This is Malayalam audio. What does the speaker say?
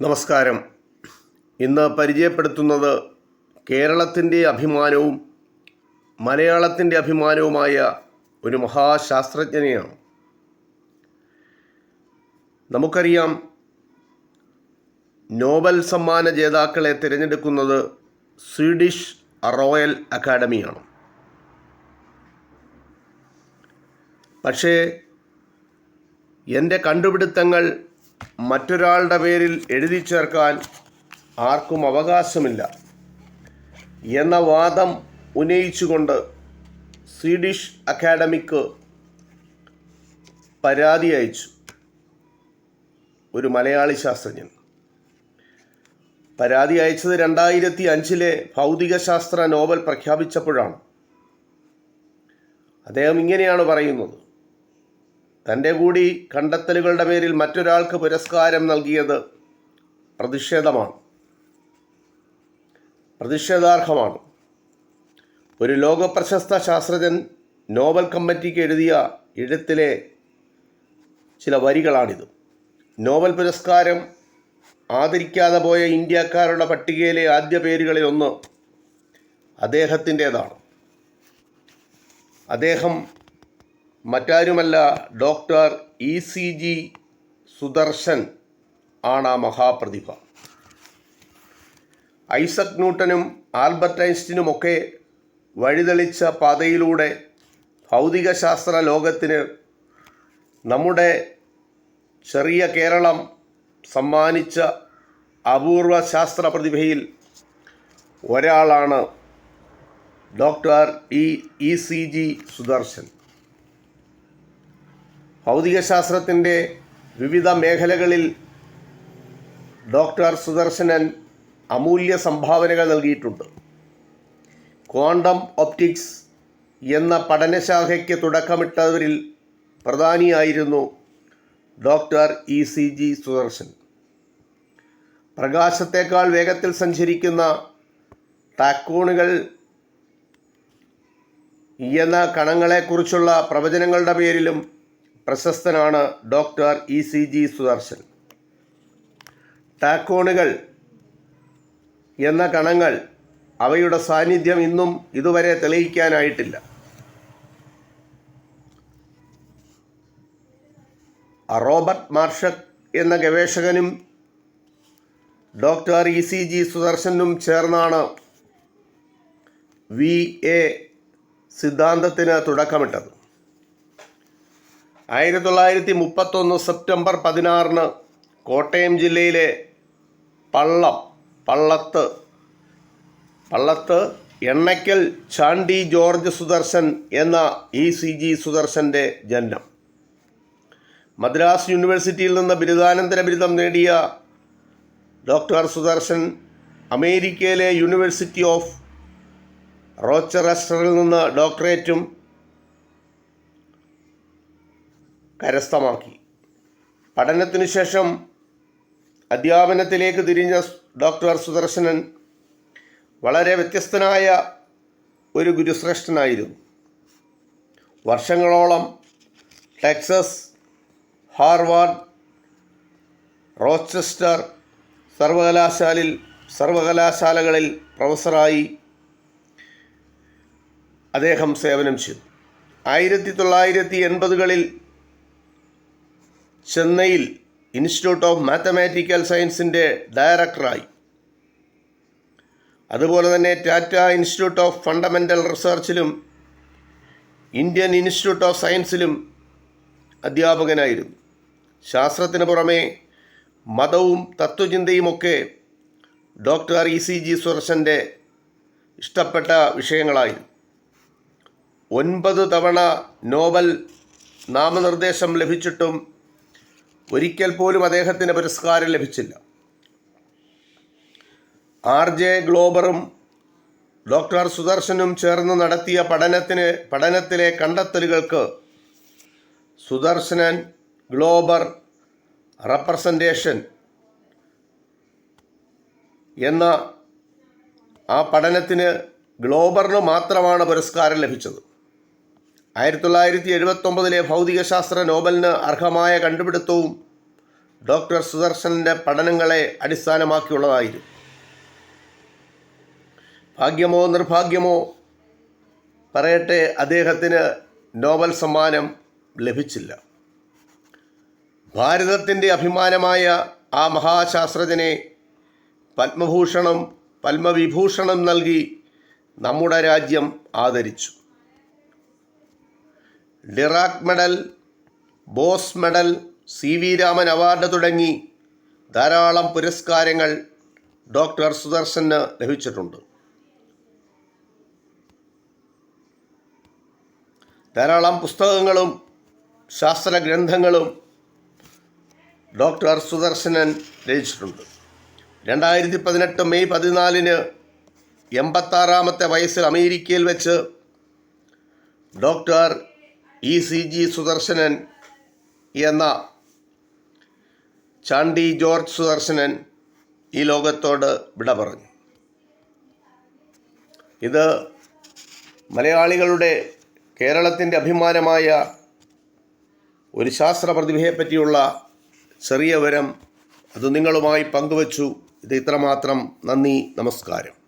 നമസ്കാരം. ഇന്ന് പരിചയപ്പെടുത്തുന്നത് കേരളത്തിന്റെ അഭിമാനവും മലയാളത്തിന്റെ അഭിമാനവുമായ ഒരു മഹാശാസ്ത്രജ്ഞനെയാണ്. നമുക്കറിയാം നോബൽ സമ്മാന ജേതാക്കളെ തിരഞ്ഞെടുക്കുന്നത് സ്വീഡിഷ് റോയൽ അക്കാഡമിയാണ്. പക്ഷേ എന്റെ കണ്ടുപിടുത്തങ്ങൾ മറ്റൊരാളുടെ പേരിൽ എഴുതി ചേർക്കാൻ ആർക്കും അവകാശമില്ല. എന്ന വാദം ഉന്നയിച്ചുകൊണ്ട് സ്വീഡിഷ് അക്കാഡമിക്ക് പരാതി അയച്ചു. ഒരു മലയാളി ശാസ്ത്രജ്ഞൻ. പരാതി അയച്ചത് രണ്ടായിരത്തി അഞ്ചിലെ ഭൗതികശാസ്ത്ര നോബൽ പ്രഖ്യാപിച്ചപ്പോഴാണ്. അദ്ദേഹം ഇങ്ങനെയാണ് പറയുന്നത്. തന്റെ കൂടി കണ്ടെത്തലുകളുടെ പേരിൽ മറ്റൊരാൾക്ക് പുരസ്കാരം നൽകിയത് പ്രതിഷേധമാണ്. പ്രതിഷേധാർഹമാണ്. ഒരു ലോകപ്രശസ്ത ശാസ്ത്രജ്ഞൻ നോബൽ കമ്മിറ്റിക്ക് എഴുതിയ എഴുത്തിലെ ചില വരികളാണിത്. നോബൽ പുരസ്കാരം ആദരിക്കാതെ പോയ ഇന്ത്യക്കാരുടെ പട്ടികയിലെ ആദ്യ പേരുകളിൽ ഒന്ന് അദ്ദേഹത്തിന്റേതാണ്. അദ്ദേഹം മറ്റാരുമല്ല doctor E C G Sudarshan ആണ് ആ മഹാപ്രതിഭ. ഐസക് ന്യൂട്ടനും ആൽബർട്ട് ഐൻസ്റ്റീനുമൊക്കെ വഴിതെളിച്ച പാതയിലൂടെ ഭൗതികശാസ്ത്ര ലോകത്തിന് നമ്മുടെ ചെറിയ കേരളം സമ്മാനിച്ച അപൂർവ ശാസ്ത്ര പ്രതിഭയിൽ ഒരാളാണ് doctor E E C G Sudarshan. ഭൗതികശാസ്ത്രത്തിന്റെ വിവിധ മേഖലകളിൽ ഡോക്ടർ സുദർശനൻ അമൂല്യ സംഭാവനകൾ നൽകിയിട്ടുണ്ട്. ക്വാണ്ടം ഒപ്റ്റിക്സ് എന്ന പഠനശാഖയ്ക്ക് തുടക്കമിട്ടവരിൽ പ്രധാനിയായിരുന്നു doctor E C G Sudarshan. പ്രകാശത്തേക്കാൾ വേഗത്തിൽ സഞ്ചരിക്കുന്ന ടാക്കോണുകൾ എന്ന കണങ്ങളെക്കുറിച്ചുള്ള പ്രവചനങ്ങളുടെ പേരിലും പ്രശസ്തനാണ് doctor E C G Sudarshan. ടാക്കോണുകൾ എന്ന കണങ്ങൾ അവയുടെ സാന്നിധ്യം ഇന്നും ഇതുവരെ തെളിയിക്കാനായിട്ടില്ല. റോബർട്ട് മാർഷക് എന്ന ഗവേഷകനും ഡോക്ടർ ഇ സി ജി സുദർശനും ചേർന്നാണ് വി എ സിദ്ധാന്തത്തിന് തുടക്കമിട്ടത്. ആയിരത്തി തൊള്ളായിരത്തി മുപ്പത്തൊന്ന് സെപ്റ്റംബർ പതിനാറിന് കോട്ടയം ജില്ലയിലെ പള്ളം പള്ളത്ത് പള്ളത്ത് എണ്ണയ്ക്കൽ ചാണ്ടി ജോർജ് സുദർശൻ എന്ന ഇ സി ജി സുദർശന്റെ ജന്മം മദ്രാസ് യൂണിവേഴ്സിറ്റിയിൽ നിന്ന് ബിരുദാനന്തര ബിരുദം നേടിയ ഡോക്ടർ സുദർശൻ അമേരിക്കയിലെ യൂണിവേഴ്സിറ്റി ഓഫ് റോച്ചറസ്റ്ററിൽ നിന്ന് ഡോക്ടറേറ്റും കരസ്ഥമാക്കി. പഠനത്തിനു ശേഷം അധ്യാപനത്തിലേക്ക് തിരിഞ്ഞ ഡോക്ടർ സുദർശനൻ വളരെ വ്യത്യസ്തനായ ഒരു ഗുരുശ്രേഷ്ഠനായിരുന്നു. വർഷങ്ങളോളം ടെക്സസ് ഹാർവാർഡ് റോച്ചസ്റ്റർ സർവകലാശാലയിൽ സർവകലാശാലകളിൽ പ്രൊഫസറായി അദ്ദേഹം സേവനം ചെയ്തു. ആയിരത്തി തൊള്ളായിരത്തി എൺപതുകളിൽ ചെന്നൈയിൽ ഇൻസ്റ്റിറ്റ്യൂട്ട് ഓഫ് മാത്തമാറ്റിക്കൽ സയൻസിന്റെ ഡയറക്ടറായി. അതുപോലെ തന്നെ ടാറ്റ ഇൻസ്റ്റിറ്റ്യൂട്ട് ഓഫ് ഫണ്ടമെന്റൽ റിസർച്ചിലും ഇന്ത്യൻ ഇൻസ്റ്റിറ്റ്യൂട്ട് ഓഫ് സയൻസിലും അധ്യാപകനായിരുന്നു. ശാസ്ത്രത്തിന് പുറമെ മതവും തത്വചിന്തയുമൊക്കെ ഡോക്ടർ ഇ സി ജി സുരശന്റെ ഇഷ്ടപ്പെട്ട വിഷയങ്ങളായിരുന്നു. ഒൻപത് തവണ നോബൽ നാമനിർദ്ദേശം ലഭിച്ചിട്ടും ഒരിക്കൽ പോലും അദ്ദേഹത്തിന് പുരസ്കാരം ലഭിച്ചില്ല. ആർ ജെ ഗ്ലോബറും ഡോക്ടർ സുദർശനും ചേർന്ന് നടത്തിയ പഠനത്തിന് പഠനത്തിലെ കണ്ടെത്തലുകൾക്ക് സുദർശനൻ ഗ്ലോബർ റെപ്രസെന്റേഷൻ എന്ന ആ പഠനത്തിന് ഗ്ലോബറിന് മാത്രമാണ് പുരസ്കാരം ലഭിച്ചത്. ആയിരത്തി തൊള്ളായിരത്തി എഴുപത്തൊമ്പതിലെ ഭൗതികശാസ്ത്ര നോബലിന് അർഹമായ കണ്ടുപിടുത്തവും ഡോക്ടർ സുദർശനന്റെ പഠനങ്ങളെ അടിസ്ഥാനമാക്കിയുള്ളതായിരുന്നു. ഭാഗ്യമോ നിർഭാഗ്യമോ പറയട്ടെ അദ്ദേഹത്തിന് നോബൽ സമ്മാനം ലഭിച്ചില്ല. ഭാരതത്തിന്റെ അഭിമാനമായ ആ മഹാശാസ്ത്രജ്ഞനെ പത്മഭൂഷണം പത്മവിഭൂഷണം നൽകി നമ്മുടെ രാജ്യം ആദരിച്ചു. Dirac medal Bose medal C V Raman award തുടങ്ങി ധാരാളം പുരസ്കാരങ്ങൾ ഡോക്ടർ സുദർശന് ലഭിച്ചിട്ടുണ്ട്. ധാരാളം പുസ്തകങ്ങളും ശാസ്ത്ര ഗ്രന്ഥങ്ങളും ഡോക്ടർ സുദർശനൻ രചിച്ചിട്ടുണ്ട്. രണ്ടായിരത്തി പതിനെട്ട് മെയ് പതിനാലിന് എൺപത്താറാമത്തെ വയസ്സിൽ അമേരിക്കയിൽ വെച്ച് doctor E C G Sudarshanan എന്ന ചാണ്ടി ജോർജ് സുദർശനൻ ഈ ലോകത്തോട് വിട പറഞ്ഞു. ഇത് മലയാളികളുടെ കേരളത്തിന്റെ അഭിമാനമായ ഒരു ശാസ്ത്ര പ്രതിഭയെ പറ്റിയുള്ള ചെറിയ വരം അത് നിങ്ങളുമായി പങ്കുവച്ചു. ഇത് ഇത്രമാത്രം. നന്ദി നമസ്കാരം.